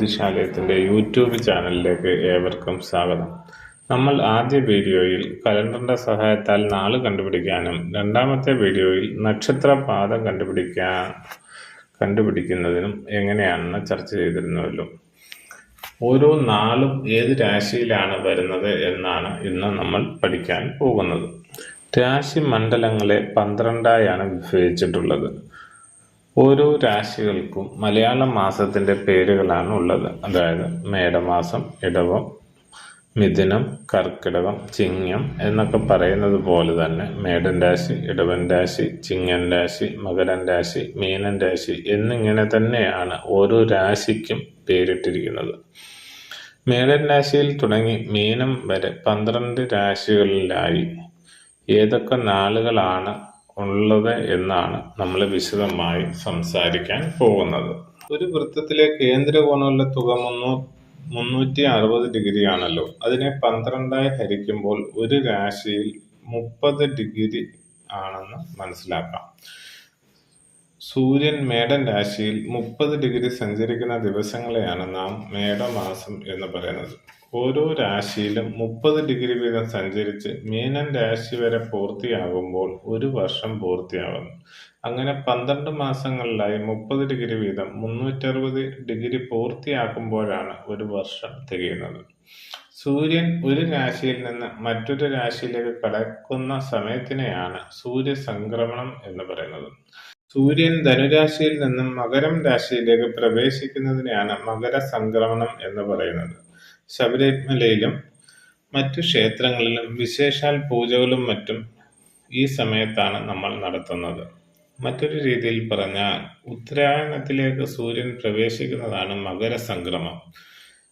ജ്യോതിശാലയത്തിന്റെ YouTube ചാനലിലേക്ക് ഏവർക്കും സ്വാഗതം. നമ്മൾ ആദ്യ വീഡിയോയിൽ കലണ്ടറിന്റെ സഹായത്താൽ നാൾ കണ്ടുപിടിക്കാനും രണ്ടാമത്തെ വീഡിയോയിൽ നക്ഷത്ര പാദം കണ്ടുപിടിക്കാൻ കണ്ടുപിടിക്കുന്നതിനും എങ്ങനെയാണെന്ന് ചർച്ച ചെയ്തിരുന്നുവല്ലോ ഓരോ നാളും ഏത് രാശിയിലാണ് വരുന്നത് എന്നാണ് ഇന്ന് നമ്മൾ പഠിക്കാൻ പോകുന്നത്. രാശി മണ്ഡലങ്ങളെ പന്ത്രണ്ടായാണ് വിഭജിച്ചിട്ടുള്ളത്. ഓരോ രാശികൾക്കും മലയാള മാസത്തിന്റെ പേരുകളാണ് ഉള്ളത്. അതായത് മേടമാസം ഇടവം മിഥുനം കർക്കിടകം ചിങ്ങം എന്നൊക്കെ പറയുന്നത് പോലെ തന്നെ മേടൻ രാശി ഇടവൻ രാശി ചിങ്ങൻ രാശി മകരൻ രാശി മീനൻ രാശി എന്നിങ്ങനെ തന്നെയാണ് ഓരോ രാശിക്കും പേരിട്ടിരിക്കുന്നത്. മേടൻ രാശിയിൽ തുടങ്ങി മീനം വരെ പന്ത്രണ്ട് രാശികളിലായി. ഏതൊക്കെ നാളുകളാണ് ഉള്ളത് എന്നാണ് നമ്മൾ വിശദമായി സംസാരിക്കാൻ പോകുന്നത്. ഒരു വൃത്തത്തിലെ കേന്ദ്രകോണങ്ങളുടെ തുക മുന്നൂ മുന്നൂറ്റി അറുപത് ഡിഗ്രി ആണല്ലോ. അതിനെ പന്ത്രണ്ടായി ഹരിക്കുമ്പോൾ ഒരു രാശിയിൽ മുപ്പത് ഡിഗ്രി ആണെന്ന് മനസ്സിലാക്കാം. സൂര്യൻ മേടൻ രാശിയിൽ മുപ്പത് ഡിഗ്രി സഞ്ചരിക്കുന്ന ദിവസങ്ങളെയാണ് നാം മേടമാസം എന്ന് പറയുന്നത്. ഓരോ രാശിയിലും മുപ്പത് ഡിഗ്രി വീതം സഞ്ചരിച്ച് മീനൻ രാശി വരെ പൂർത്തിയാകുമ്പോൾ ഒരു വർഷം പൂർത്തിയാകുന്നു. അങ്ങനെ പന്ത്രണ്ട് മാസങ്ങളിലായി മുപ്പത് ഡിഗ്രി വീതം മുന്നൂറ്ററുപത് ഡിഗ്രി പൂർത്തിയാക്കുമ്പോഴാണ് ഒരു വർഷം തികയുന്നത്. സൂര്യൻ ഒരു രാശിയിൽ നിന്ന് മറ്റൊരു രാശിയിലേക്ക് കടക്കുന്ന സമയത്തിനെയാണ് സൂര്യസംക്രമണം എന്ന് പറയുന്നത്. സൂര്യൻ ധനുരാശിയിൽ നിന്നും മകരം രാശിയിലേക്ക് പ്രവേശിക്കുന്നതിനെയാണ് മകര സംക്രമണം എന്ന് പറയുന്നത്. ശബരിമലയിലും മറ്റു ക്ഷേത്രങ്ങളിലും വിശേഷാൽ പൂജകളും മറ്റും ഈ സമയത്താണ് നമ്മൾ നടത്തുന്നത്. മറ്റൊരു രീതിയിൽ പറഞ്ഞാൽ ഉത്തരായണത്തിലേക്ക് സൂര്യൻ പ്രവേശിക്കുന്നതാണ് മകര സംക്രമം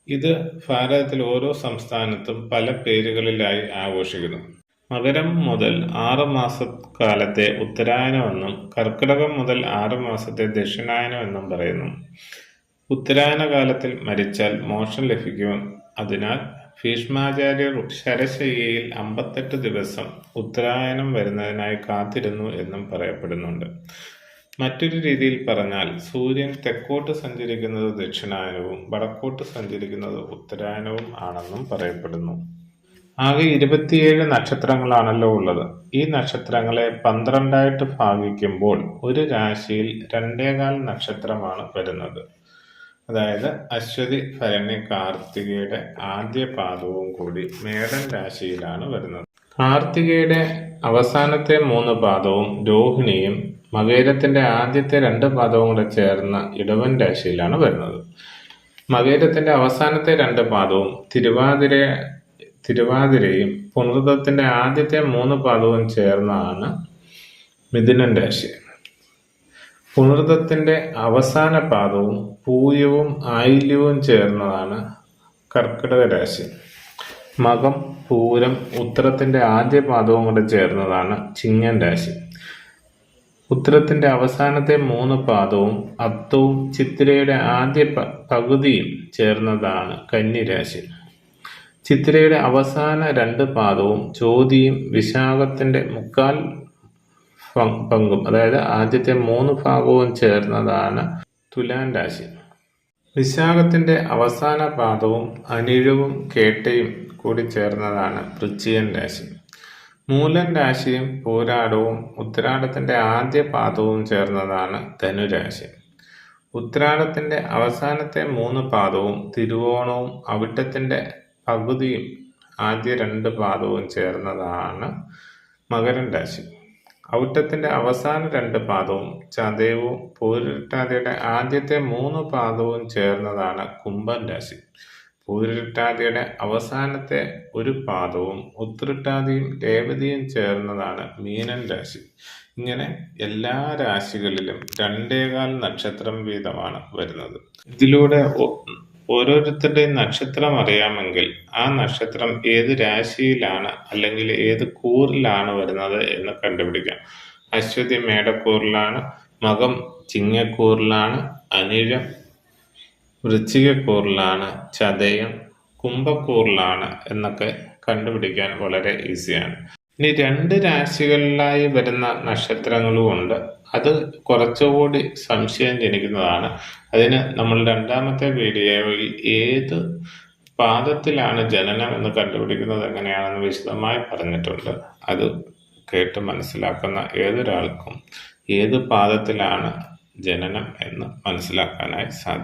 ഇത് ഭാരതത്തിൽ ഓരോ സംസ്ഥാനത്തും പല പേരുകളിലായി ആഘോഷിക്കുന്നു. മകരം മുതൽ ആറ് മാസക്കാലത്തെ ഉത്തരായനമെന്നും കർക്കിടകം മുതൽ ആറ് മാസത്തെ ദക്ഷിണായനമെന്നും പറയുന്നു. ഉത്തരായന കാലത്തിൽ മരിച്ചാൽ മോക്ഷം ലഭിക്കും. അതിനാൽ ഭീഷ്മാചാര്യർ ശരശയ്യയിൽ അമ്പത്തെട്ട് ദിവസം ഉത്തരായനം വരുന്നതിനായി കാത്തിരുന്നു എന്നും പറയപ്പെടുന്നുണ്ട്. മറ്റൊരു രീതിയിൽ പറഞ്ഞാൽ സൂര്യൻ തെക്കോട്ട് സഞ്ചരിക്കുന്നത് ദക്ഷിണായനവും വടക്കോട്ട് സഞ്ചരിക്കുന്നത് ഉത്തരായനവും ആണെന്നും പറയപ്പെടുന്നു. ആകെ ഇരുപത്തിയേഴ് നക്ഷത്രങ്ങളാണല്ലോ ഉള്ളത്. ഈ നക്ഷത്രങ്ങളെ പന്ത്രണ്ടായിട്ട് ഭാഗിക്കുമ്പോൾ ഒരു രാശിയിൽ രണ്ടേകാൽ നക്ഷത്രമാണ് വരുന്നത്. അതായത് അശ്വതി ഭരണി കാർത്തികയുടെ ആദ്യ പാദവും കൂടി മേടൻ രാശിയിലാണ് വരുന്നത്. കാർത്തികയുടെ അവസാനത്തെ മൂന്ന് പാദവും രോഹിണിയും മകേരത്തിന്റെ ആദ്യത്തെ രണ്ട് പാദവും കൂടെ ചേർന്ന ഇടവൻ രാശിയിലാണ് വരുന്നത്. മകേരത്തിന്റെ അവസാനത്തെ രണ്ട് പാദവും തിരുവാതിര തിരുവാതിരയും പുണർദത്തിന്റെ ആദ്യത്തെ മൂന്ന് പാദവും ചേർന്നാണ് മിഥുനൻ രാശി. പുണർദത്തിന്റെ അവസാന പാദവും പൂയവും ആയില്യവും ചേർന്നതാണ് കർക്കിടക രാശി. മകം പൂരം ഉത്തരത്തിന്റെ ആദ്യ പാദവും കൂടെ ചേർന്നതാണ് ചിങ്ങൻ രാശി. ഉത്തരത്തിന്റെ അവസാനത്തെ മൂന്ന് പാദവും അത്തവും ചിത്തിരയുടെ ആദ്യ പകുതിയും ചേർന്നതാണ് കന്നിരാശി ചിത്തിരയുടെ അവസാന രണ്ട് പാദവും ചോതിയും വിശാഖത്തിന്റെ മുക്കാൽ പങ്കും അതായത് ആദ്യത്തെ മൂന്ന് ഭാഗവും ചേർന്നതാണ് തുലാൻ രാശി. വിശാഖത്തിന്റെ അവസാന പാദവും അനിഴവും കേട്ടയും കൂടി ചേർന്നതാണ് വൃശ്ചികൻ രാശി. മൂലൻ രാശിയും പോരാടവും ഉത്രാടത്തിന്റെ ആദ്യ പാദവും ചേർന്നതാണ് ധനുരാശി ഉത്രാടത്തിന്റെ അവസാനത്തെ മൂന്ന് പാദവും തിരുവോണവും അവിട്ടത്തിന്റെ പകുതിയും ആദ്യ രണ്ട് പാദവും ചേർന്നതാണ് മകരൻ രാശി. ഔറ്റത്തിന്റെ അവസാന രണ്ട് പാദവും ചതയവും പൂരിട്ടാതിയുടെ ആദ്യത്തെ മൂന്ന് പാദവും ചേർന്നതാണ് കുംഭൻ രാശി. പൂരിട്ടാതിയുടെ അവസാനത്തെ ഒരു പാദവും ഉത്രിട്ടാതിയും രേവതിയും ചേർന്നതാണ് മീനൻ രാശി. ഇങ്ങനെ എല്ലാ രാശികളിലും രണ്ടേകാൽ നക്ഷത്രം വീതമാണ് വരുന്നത്. ഇതിലൂടെ ഓരോരുത്തരുടെയും നക്ഷത്രം അറിയാമെങ്കിൽ ആ നക്ഷത്രം ഏത് രാശിയിലാണ് അല്ലെങ്കിൽ ഏത് കൂറിലാണ് വരുന്നത് എന്ന് കണ്ടുപിടിക്കാം. അശ്വതി മേടക്കൂറിലാണ് മകം ചിങ്ങക്കൂറിലാണ് അനിഴം വൃശ്ചികക്കൂറിലാണ് ചതയം കുംഭക്കൂറിലാണ് എന്നൊക്കെ കണ്ടുപിടിക്കാൻ വളരെ ഈസിയാണ്. ഇനി രണ്ട് രാശികളിലായി വരുന്ന നക്ഷത്രങ്ങളും ഉണ്ട് അത് കുറച്ചുകൂടി സംശയം ജനിക്കുന്നതാണ്. അതിന് നമ്മൾ രണ്ടാമത്തെ വീഡിയോയിൽ ഏത് പാദത്തിലാണ് ജനനം എന്ന് കണ്ടുപിടിക്കുന്നത് എങ്ങനെയാണെന്ന് വിശദമായി പറഞ്ഞിട്ടുണ്ട്. അത് കേട്ട് മനസ്സിലാക്കുന്ന ഏതൊരാൾക്കും ഏത് പാദത്തിലാണ് ജനനം എന്ന് മനസ്സിലാക്കാനായി സാധിക്കും.